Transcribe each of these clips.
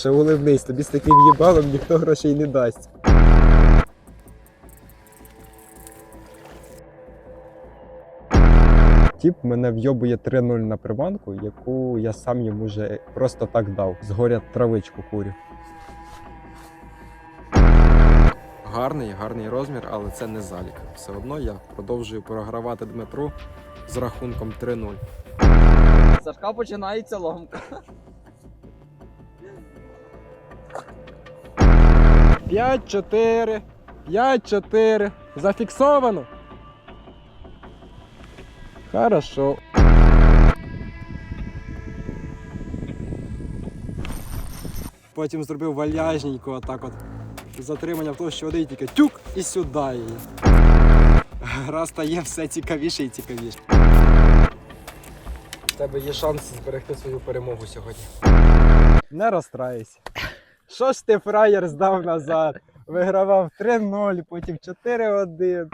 Міша, улибнись, тобі з таким їбалом ніхто грошей не дасть. Тіп мене вйобує 3-0 на приманку, яку я сам йому вже просто так дав. Згоря травичку курю. Гарний, гарний розмір, але це не залік. Все одно я продовжую програвати Дмитру з рахунком 3-0. Сашка починається ломка. П'ять, чотири, п'ять, чотири. Зафіксовано. Хорошо. Потім зробив вальяжненько отак от. Затримання в тому, що води тільки тюк і сюди її. Гра стає все цікавіше і цікавіше. У тебе є шанс зберегти свою перемогу сьогодні. Не розстраюйся. Що ж ти фраєр здав назад? Вигравав 3-0, потім 4-1.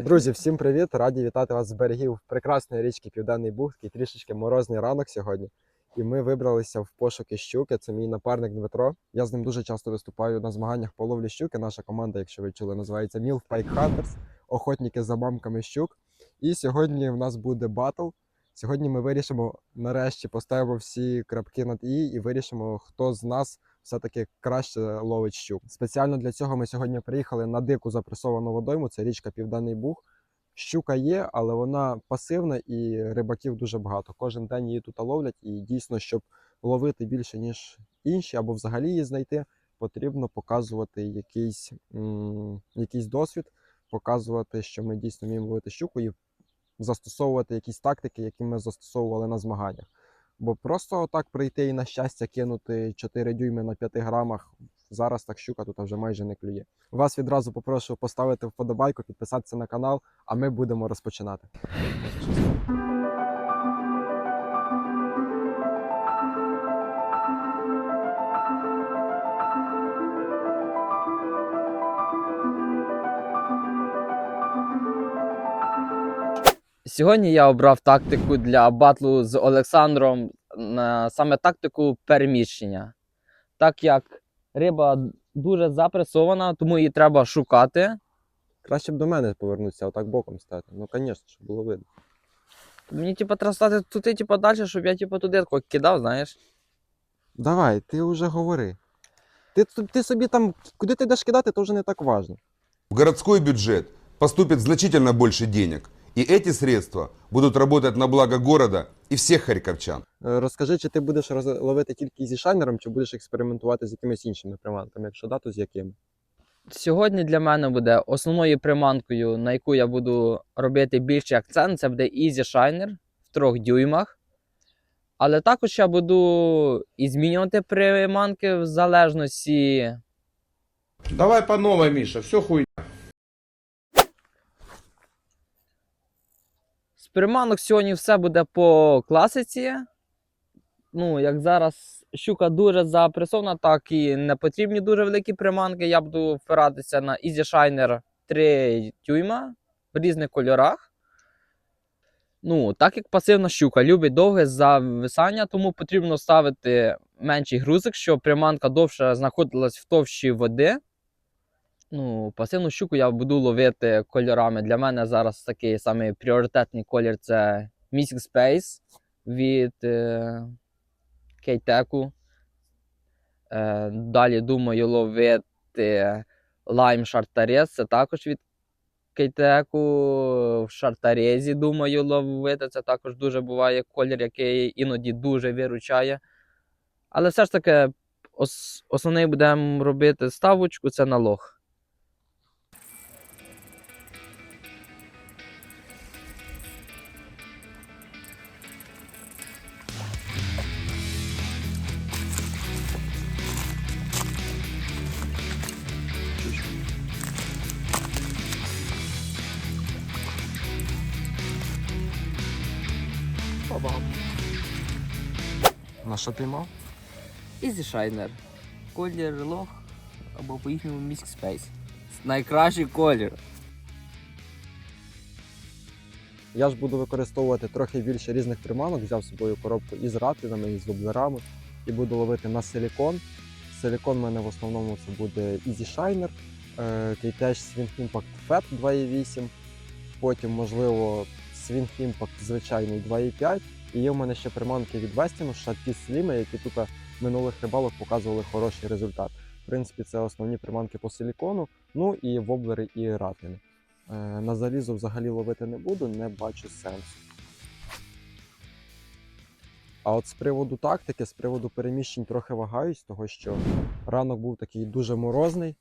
Друзі, всім привіт! Раді вітати вас з берегів прекрасної річки Південний Буг, такий трішечки морозний ранок сьогодні. І ми вибралися в пошуки щуки. Це мій напарник Дмитро. Я з ним дуже часто виступаю на змаганнях по ловлі щуки. Наша команда, якщо ви чули, називається Milf Pike Hunters, охотники за мамками щук. І сьогодні в нас буде батл. Сьогодні ми вирішимо нарешті поставимо всі крапки над і і вирішимо, хто з нас все-таки краще ловить щук. Спеціально для цього ми сьогодні приїхали на дику запресовану водойму. Це річка Південний Буг. Щука є, але вона пасивна і рибаків дуже багато. Кожен день її тут ловлять, і дійсно, щоб ловити більше ніж інші, або взагалі її знайти, потрібно показувати якийсь, м- якийсь досвід, показувати, що ми дійсно вміємо ловити щуку, і застосовувати якісь тактики, які ми застосовували на змаганнях. Бо просто так прийти і на щастя кинути 4 дюйми на 5 грамах. Зараз так щука тут вже майже не клює. Вас відразу попрошу поставити вподобайку, підписатися на канал, а ми будемо розпочинати. Сьогодні я обрав тактику для батлу з Олександром, на саме тактику переміщення. Так як риба дуже запресована, тому її треба шукати. Краще б до мене повернутися, отак боком стати. Ну, звісно, щоб було видно. Мені типу, треба стати туди, типу, далі, щоб я типу, туди кидав, знаєш. Давай, ти вже говори. Ти, ти собі там, куди ти йдеш кидати, то вже не так важно. В городской бюджет поступит значительно больше денег, и эти средства будут работать на благо города и всех харьковчан. Е, Розкажи, чи ти будеш роз- ловити тільки зі шайнером, чи будеш експериментувати з якимись іншими приманками? Якщо да, то з якими? Сьогодні для мене буде основною приманкою, на яку я буду робити більший акцент, це буде Easy Shiner в трьох дюймах. Але також я буду і змінювати приманки в залежності. Давай по новой, Миша, все хуй. Приманок сьогодні все буде по класиці. Ну, як зараз щука дуже запресована, так і не потрібні дуже великі приманки. Я буду впиратися на Easy Shiner 3 дюйма в різних кольорах. Ну, так як пасивна щука любить довге зависання, тому потрібно ставити менший грузик, щоб приманка довше знаходилась в товщі води. Ну, пасивну щуку я буду ловити кольорами. Для мене зараз такий самий пріоритетний колір це Missing Space від е, Кейтеку. Е, далі думаю ловити Lime Chartares, це також від кейтеку в шартарезі, думаю, ловити. Це також дуже буває колір, який іноді дуже виручає. Але все ж таки, ос- основний будемо робити ставочку це на лох. На що піймав? Easy Shiner. Колір лох або по їхньому Misk Space. Найкращий колір. Я ж буду використовувати трохи більше різних приманок, взяв з собою коробку із ратлінами, і з воблерами і буду ловити на силікон. Силікон в мене в основному це буде Easy Shiner, е, Swing Impact FET 2.8, потім, можливо, Swing Impact звичайний 2.5. І є в мене ще приманки від Westin, Шатті Slim, які тут минулих рибалок показували хороший результат. В принципі, це основні приманки по силікону, ну і воблери і ратліни. Е, На залізо взагалі ловити не буду, не бачу сенсу. А от з приводу тактики, з приводу переміщень трохи вагаюсь, того що ранок був такий дуже морозний,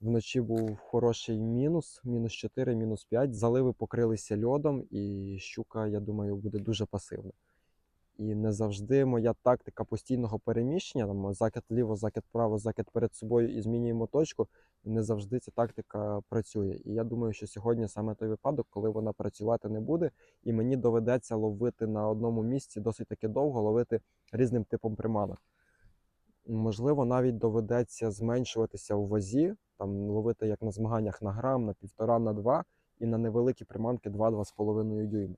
вночі був хороший мінус, мінус 4, мінус 5. Заливи покрилися льодом, і щука, я думаю, буде дуже пасивна. І не завжди моя тактика постійного переміщення, там закид ліво, закид право, закид перед собою і змінюємо точку. Не завжди ця тактика працює. І я думаю, що сьогодні саме той випадок, коли вона працювати не буде, і мені доведеться ловити на одному місці досить таки довго, ловити різним типом приманок. Можливо, навіть доведеться зменшуватися у вазі, там ловити як на змаганнях на грам, на півтора, на два, і на невеликі приманки 2-2,5 дюйма.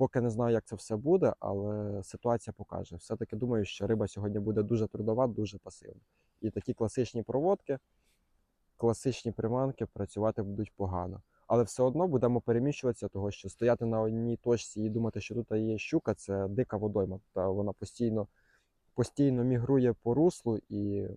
Поки не знаю, як це все буде, але ситуація покаже. Все-таки думаю, що риба сьогодні буде дуже трудова, дуже пасивна. І такі класичні проводки, класичні приманки працювати будуть погано. Але все одно будемо переміщуватися, того що стояти на одній точці і думати, що тут є щука, це дика водойма. Та вона постійно, постійно мігрує по руслу, і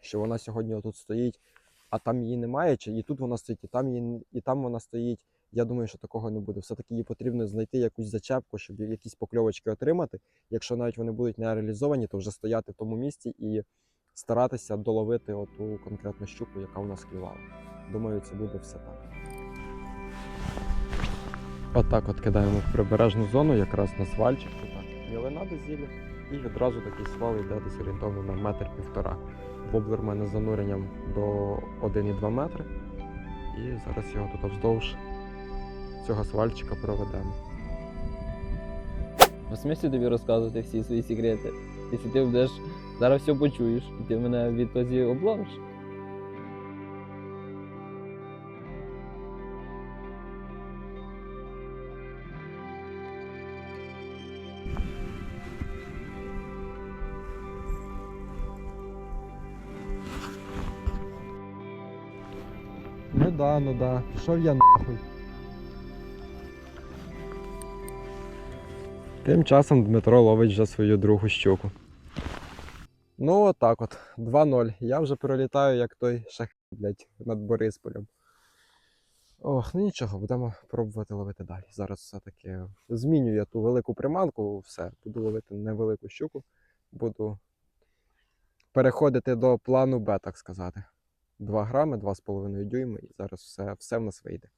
що вона сьогодні тут стоїть, а там її немає, чи і тут вона стоїть, і там її, і там вона стоїть. Я думаю, що такого не буде. Все-таки їй потрібно знайти якусь зачепку, щоб якісь покльовочки отримати. Якщо навіть вони будуть не реалізовані, то вже стояти в тому місці і старатися доловити оту конкретну щуку, яка у нас клювала. Думаю, це буде все так. Отак от кидаємо в прибережну зону, якраз на свальчик. Так. Мілина до зілля. І відразу такий свал йде десь орієнтовно на метр півтора. Воблер в мене зануренням до 1,2 метри. І зараз його тут вздовж цього свальчика проведемо. В смислі тобі розказувати всі свої секрети. Якщо ти будеш зараз все почуєш, і ти мене відтоді обловиш. Ну да, ну да. Пішов я нахуй. Тим часом Дмитро ловить вже свою другу щуку. Ну, отак от. 2-0. Я вже пролітаю, як той шах, блядь, над Борисполем. Ох, ну нічого, будемо пробувати ловити далі. Зараз все-таки змінюю я ту велику приманку, все, буду ловити невелику щуку. Буду переходити до плану Б, так сказати. 2 грами, 2,5 дюйми, і зараз все, все в нас вийде.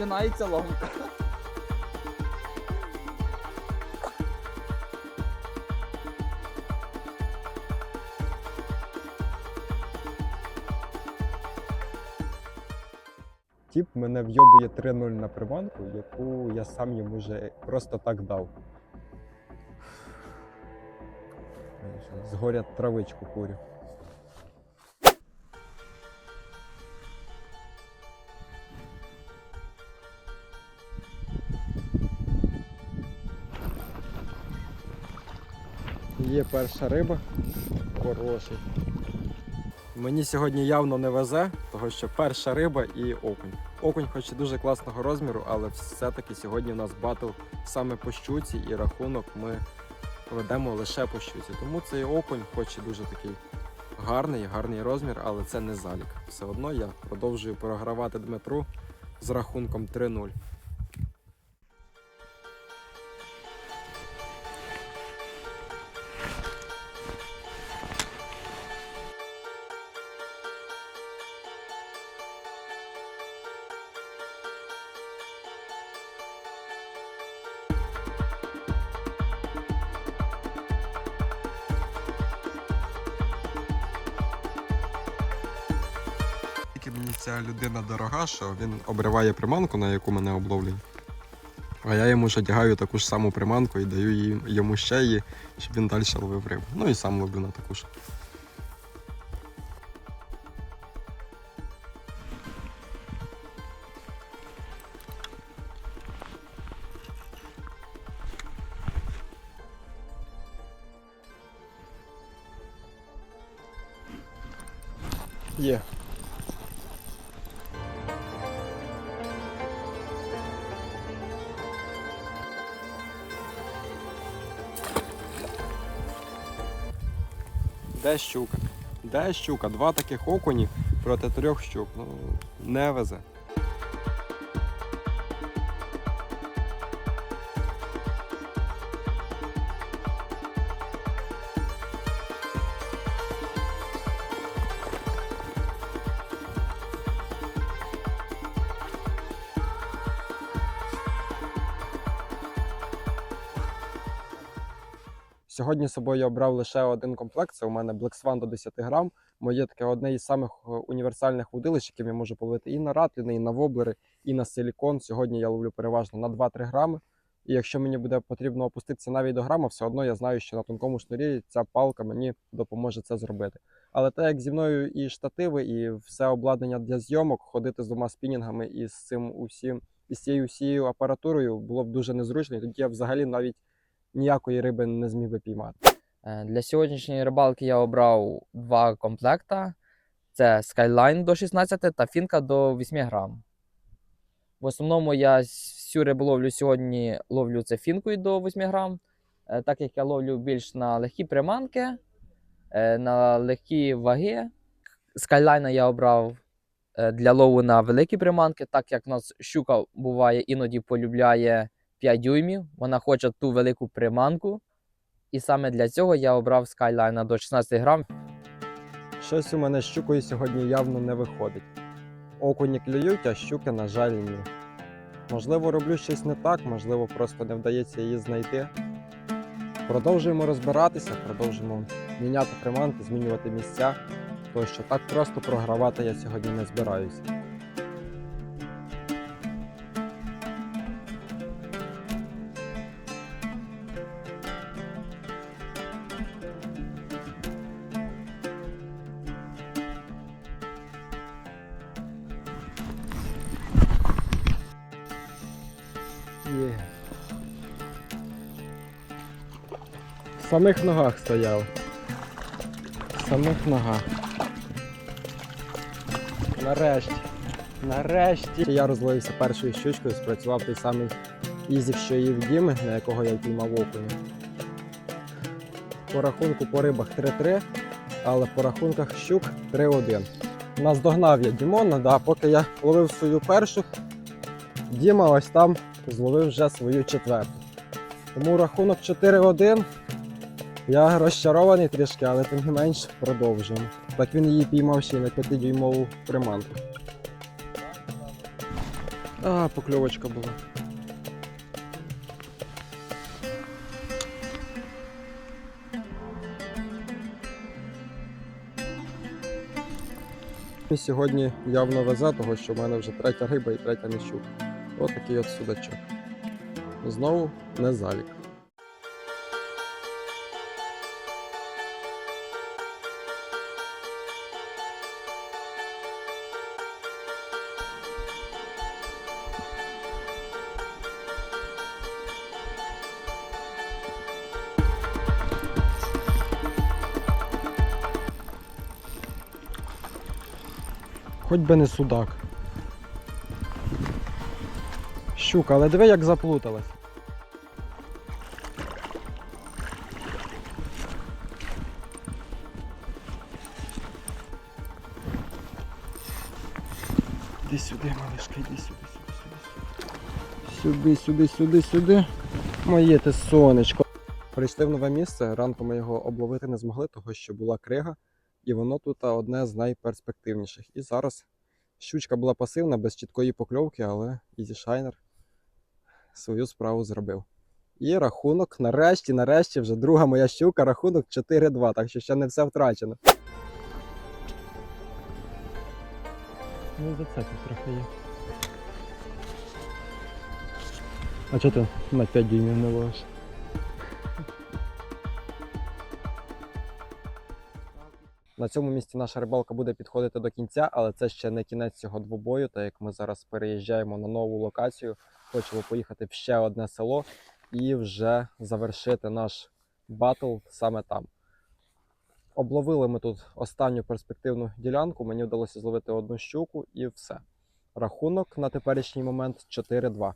Починається ломка. Тіп мене вйобує 3-0 на приманку, яку я сам йому вже просто так дав. Згоря травичку курю. Є перша риба. Хороший. Мені сьогодні явно не везе, тому що перша риба і окунь. Окунь, хоч і дуже класного розміру, але все-таки сьогодні у нас батл саме по щуці і рахунок ми ведемо лише по щуці. Тому цей окунь, хоч і дуже такий гарний, гарний розмір, але це не залік. Все одно я продовжую програвати Дмитру з рахунком 3-0. Мені ця людина дорога, що він обриває приманку, на яку мене обловлює. А я йому ще одягаю таку ж саму приманку і даю йому ще її, щоб він далі ловив рибу. Ну і сам ловлю на таку ж. Щука? Два таких окуні проти трьох щук. Ну, не везе. Сьогодні з собою я обрав лише один комплект. Це у мене Black Swan до 10 грам. Моє таке одне із самих е, універсальних вудилищ, яким я можу половити і на ратліни, і на воблери, і на силікон. Сьогодні я ловлю переважно на 2-3 грами. І якщо мені буде потрібно опуститися навіть до грама, все одно я знаю, що на тонкому шнурі ця палка мені допоможе це зробити. Але так як зі мною і штативи, і все обладнання для зйомок, ходити з двома спінінгами і з цим усім, і з цією всією апаратурою було б дуже незручно. І тоді я взагалі навіть ніякої риби не зміг би піймати. Е, Для сьогоднішньої рибалки я обрав два комплекта: це Skyline до 16 та фінка до 8 грам. В основному я всю риболовлю сьогодні ловлю це фінкою до 8 грам, е, так як я ловлю більш на легкі приманки, е, на легкі ваги. Скайлайна я обрав для лову на великі приманки, так як в нас щука буває іноді полюбляє 5 дюймів, вона хоче ту велику приманку. І саме для цього я обрав Skyline до 16 грам. Щось у мене з щукою сьогодні явно не виходить. Окуні клюють, а щуки, на жаль, ні. Можливо, роблю щось не так, можливо, просто не вдається її знайти. Продовжуємо розбиратися, продовжуємо міняти приманки, змінювати місця, тому що так просто програвати я сьогодні не збираюся. В самих ногах стояв. В самих ногах. Нарешті. Нарешті. Я розловився першою щучкою, спрацював той самий ізік, що і в Діми, на якого я піймав окуня. По рахунку по рибах 3-3, але по рахунках щук 3-1. Наздогнав я Дімона, да, поки я ловив свою першу, Діма ось там зловив вже свою четверту. Тому рахунок 4-1. Я розчарований трішки, але тим не менш продовжуємо. Так він її піймав ще й на 5-дюймову приманку. А, покльовочка була. І сьогодні явно везе, того що в мене вже третя риба і третя не щука. Ось такий от судачок. Знову не залік. Хоч би не судак. Щука, але диви, як заплуталась. Іди сюди, малишка, іди сюди, сюди, сюди, сюди. Сюди, сюди, сюди. Моє ти сонечко. Прийшли в нове місце. Ранку ми його обловити не змогли, того що була крига, і воно тут одне з найперспективніших. І зараз щучка була пасивна, без чіткої покльовки, але Easy Shiner свою справу зробив. І рахунок, нарешті, нарешті, вже друга моя щука, рахунок 4-2, так що ще не все втрачено. Ну, за це тут трохи є. А чого ти на 5 дюймів не ловиш? На цьому місці наша рибалка буде підходити до кінця, але це ще не кінець цього двобою, так як ми зараз переїжджаємо на нову локацію. Хочемо поїхати в ще одне село і вже завершити наш батл саме там. Обловили ми тут останню перспективну ділянку. Мені вдалося зловити одну щуку і все. Рахунок на теперішній момент 4-2.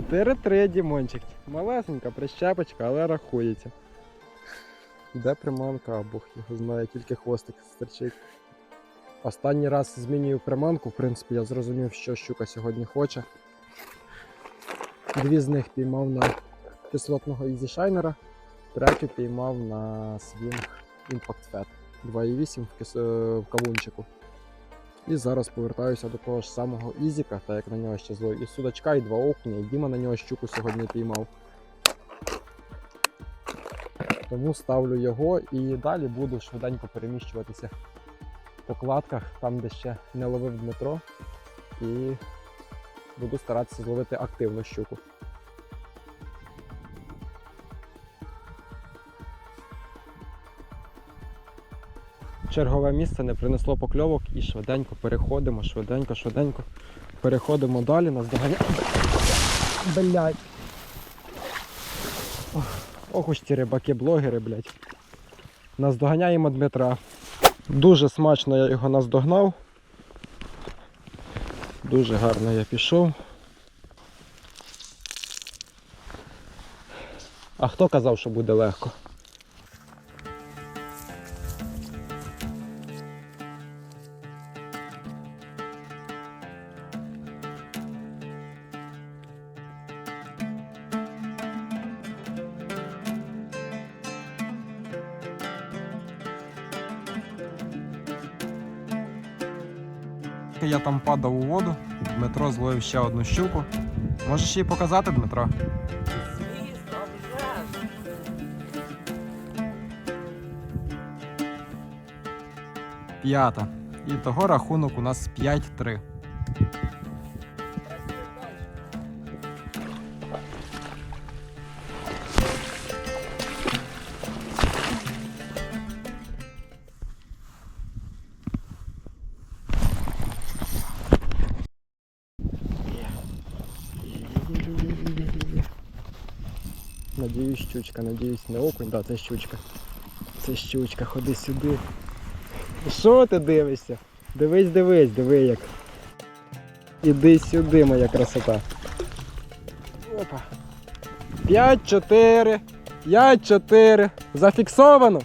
Чотири-три, Дімончик. Малесенька прищепочка, але рахується. Де приманка, Бог його знає, тільки хвостик стерчить. Останній раз змінюю приманку, в принципі, я зрозумів, що щука сьогодні хоче. Дві з них піймав на кислотного ізішайнера, третю піймав на свінг Impact Fat 2,8 в, кис... е, в кавунчику. І зараз повертаюся до того ж самого Ізіка, так як на нього ще зловив і судачка, і два окуня, і Діма на нього щуку сьогодні піймав. Тому ставлю його і далі буду швиденько переміщуватися по кладках, там де ще не ловив Дмитро. І буду старатися зловити активну щуку. Чергове місце не принесло покльовок і швиденько переходимо, швиденько, швиденько переходимо далі, нас. Блять. Ох, уж ці рибаки-блогери, блять. Нас доганяємо Дмитра. Дуже смачно я його наздогнав. Дуже гарно я пішов. А хто казав, що буде легко? Зловив ще одну щуку. Можеш її показати, Дмитро? П'ята. І того рахунок у нас 5-3. Щучка, надіюсь, не окунь, да, це щучка. Це щучка, ходи сюди. Що ти дивишся? Дивись, дивись, диви як. Іди сюди, моя красота. Опа. 5-4. 5-4. Зафіксовано.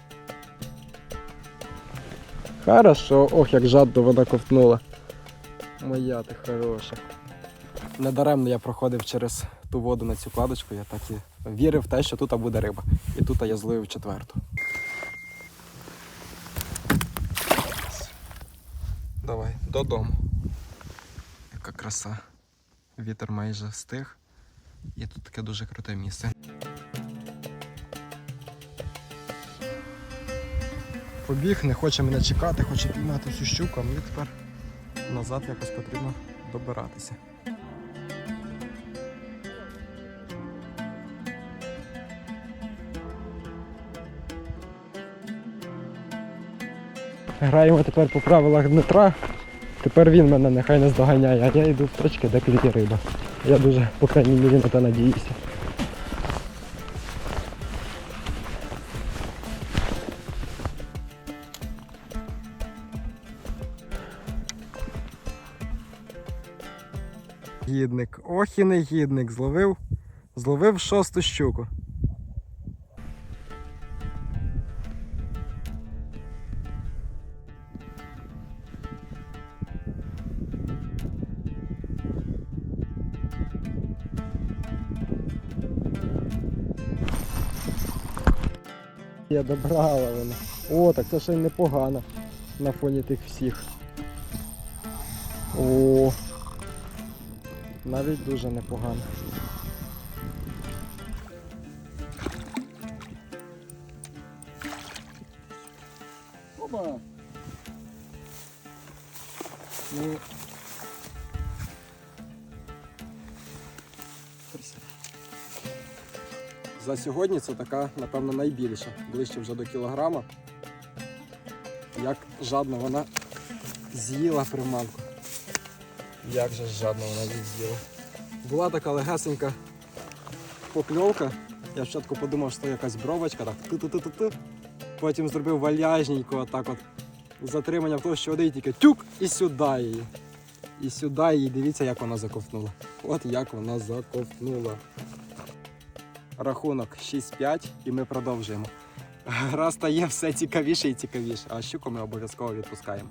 Хорошо. Ох, як жадно вона ковтнула. Моя ти хороша. Недаремно я проходив через ту воду на цю кладочку, я так і вірив в те, що тут буде риба. І тут я зловив четверту. Давай, додому. Яка краса. Вітер майже стих. І тут таке дуже круте місце. побіг, не хоче мене чекати, хоче піймати цю щуку, а мені тепер назад якось потрібно добиратися. Граємо тепер по правилах Дмитра. Тепер він мене нехай не здоганяє, а я йду в точки, де клює риба. Я дуже, по крайній мірі, на те надіюся. Гідник, ох і не гідник, зловив, зловив шосту щуку. Я добрала вона. О, так це ще й непогано на фоні тих всіх. О, навіть дуже непогано. Опа! Ну. За сьогодні це така, напевно, найбільша, ближче вже до кілограма. Як жадно вона з'їла приманку. Як же жадно вона її з'їла. Була така легесенька покльовка. Я спочатку подумав, що це якась бровочка, так ту-ту-ту-ту-ту. Потім зробив вальяжненько, отак от затримання в того, що один тільки тюк і сюди її. І сюди її, дивіться, як вона заковтнула. От як вона заковтнула. Рахунок 6-5 і ми продовжуємо. Гра стає все цікавіше і цікавіше, а щуку ми обов'язково відпускаємо.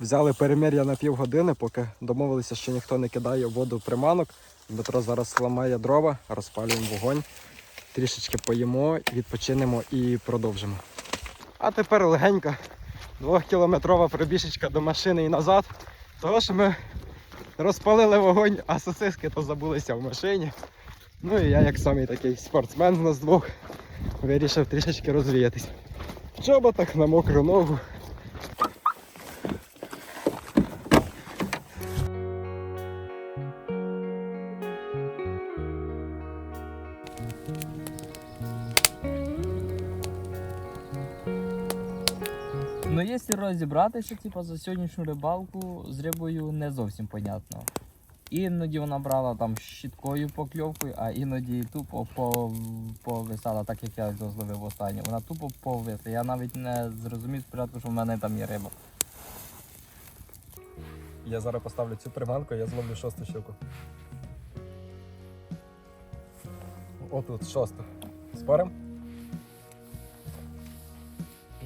Взяли перемір'я на півгодини, поки домовилися, що ніхто не кидає в воду приманок. Дмитро зараз ламає дрова, розпалюємо вогонь, трішечки поїмо, відпочинемо і продовжимо. А тепер легенька двохкілометрова пробіжечка до машини і назад. Що ми розпалили вогонь, а сосиски то забулися в машині. Ну і я, як самий такий спортсмен з нас двох, вирішив трішечки розвіятись. В чоботах на мокру ногу. Розібратися, типу, за сьогоднішню рибалку з рибою не зовсім понятно. Іноді вона брала там щіткою покльовкою, а іноді тупо повисала, так як я зловив останнє. Вона тупо повисла. Я навіть не зрозумів спочатку, що в мене там є риба. Я зараз поставлю цю приманку, я зловлю шосту щуку. Отут, шосту. Спорим?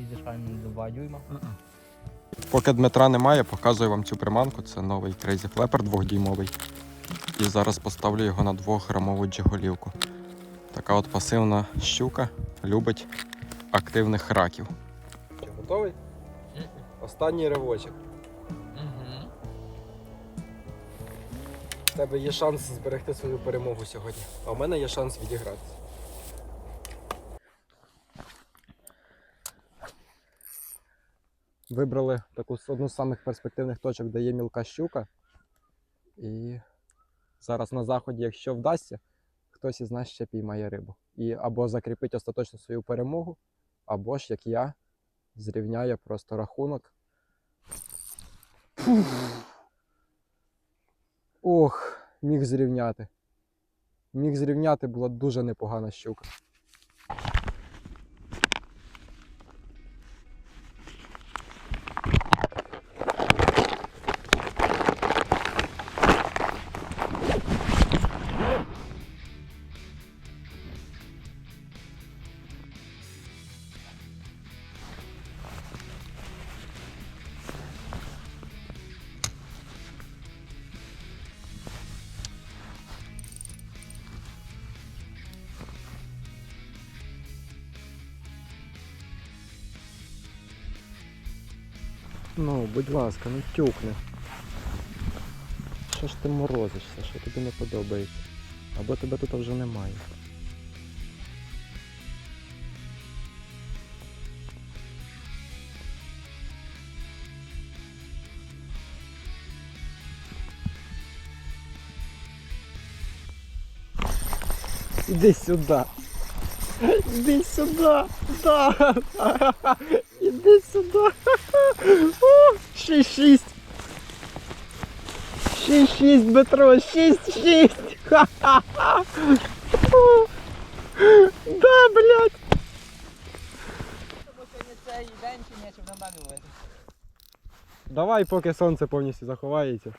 І зішайно 2 дюйма. Поки Дмитра немає, показую вам цю приманку. Це новий Crazy Flapper двохдіймовий. І зараз поставлю його на 2-грамову джиголівку. Така от пасивна щука любить активних раків. Готовий? Останній ривочок. Угу. У тебе є шанс зберегти свою перемогу сьогодні. А у мене є шанс відігратися. Вибрали таку одну з самих перспективних точок, де є мілка щука. І зараз на заході, якщо вдасться, хтось із нас ще піймає рибу. І або закріпить остаточно свою перемогу, або ж, як я, зрівняє просто рахунок. Ох, міг зрівняти. Міг зрівняти була дуже непогана щука. будь ласка, ну тюкни. Що ж ти морозишся, що тобі не подобається? Або тебе тут вже немає. Іди сюди. Іди сюди. Да. Іди сюди. О, 6-6. 6-6, Дмитро, 6-6. Ха-ха-ха. О, Да, блядь. Давай, поки сонце повністю заховається.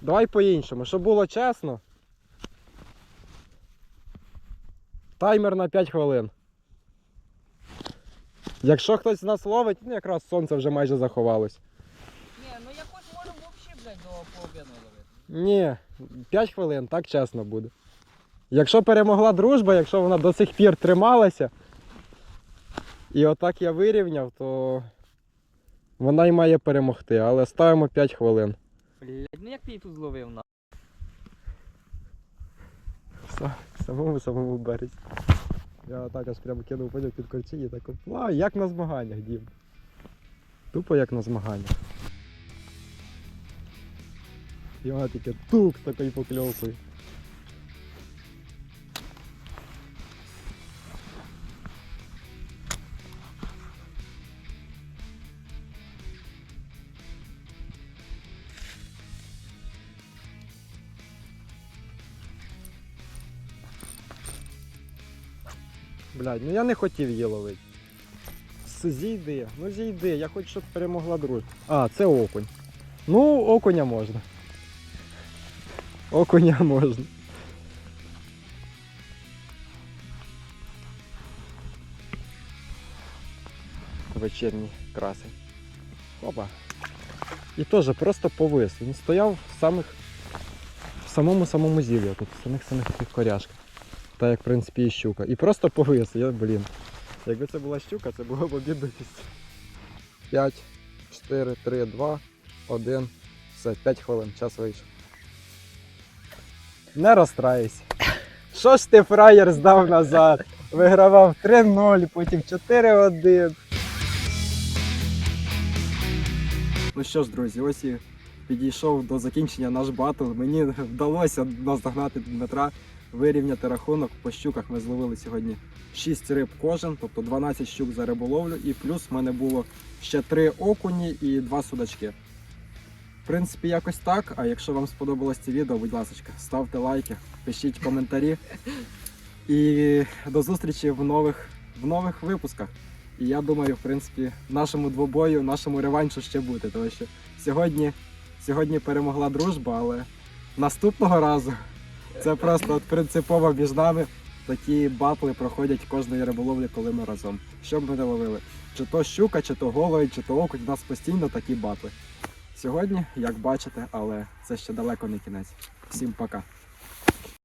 Давай по-іншому, щоб було чесно. Таймер на 5 хвилин. Якщо хтось з нас ловить, ну якраз сонце вже майже заховалось. Ні, ну якось можемо взагалі, блядь, до пообідної ловити. Ні, 5 хвилин, так чесно буде. Якщо перемогла дружба, якщо вона до сих пір трималася, і отак я вирівняв, то вона й має перемогти, але ставимо 5 хвилин. Блядь, ну як ти її тут зловив на? Са- Самому самому березі. Я так аж прямо кинув поняв під корчі і так а, як на змаганнях, дім. Тупо як на змаганнях. І вона таке тук такою покльовкою. Блядь, ну я не хотів її ловити. Зійди, ну зійди, я хочу, щоб перемогла дружба. А, це окунь. Ну, окуня можна. Окуня можна. Вечірній красень. Опа. І теж просто повис. Він стояв в самих в самому самому зілі, тут в самих самих коряшках. Та як в принципі і щука. І просто повис. Я, блін. Якби це була щука, це було б обідно місце. 5, 4, 3, 2, 1. Все, 5 хвилин, час вийшов. Не розстраюйся. Що ж ти фраєр здав назад? Вигравав 3-0, потім 4-1. Ну що ж, друзі, ось і підійшов до закінчення наш батл. Мені вдалося наздогнати Дмитра, вирівняти рахунок. По щуках ми зловили сьогодні 6 риб кожен, тобто 12 щук за риболовлю, і плюс в мене було ще 3 окуні і 2 судачки. В принципі, якось так. А якщо вам сподобалось це відео, будь ласка, ставте лайки, пишіть коментарі. І до зустрічі в нових, в нових випусках. І я думаю, в принципі, нашому двобою, нашому реваншу ще бути. Тому що сьогодні, сьогодні перемогла дружба, але наступного разу це просто от принципово між нами. Такі батли проходять кожної риболовлі, коли ми разом. Що б ми не ловили? Чи то щука, чи то голой, чи то окунь, у нас постійно такі батли. Сьогодні, як бачите, але це ще далеко не кінець. Всім пока.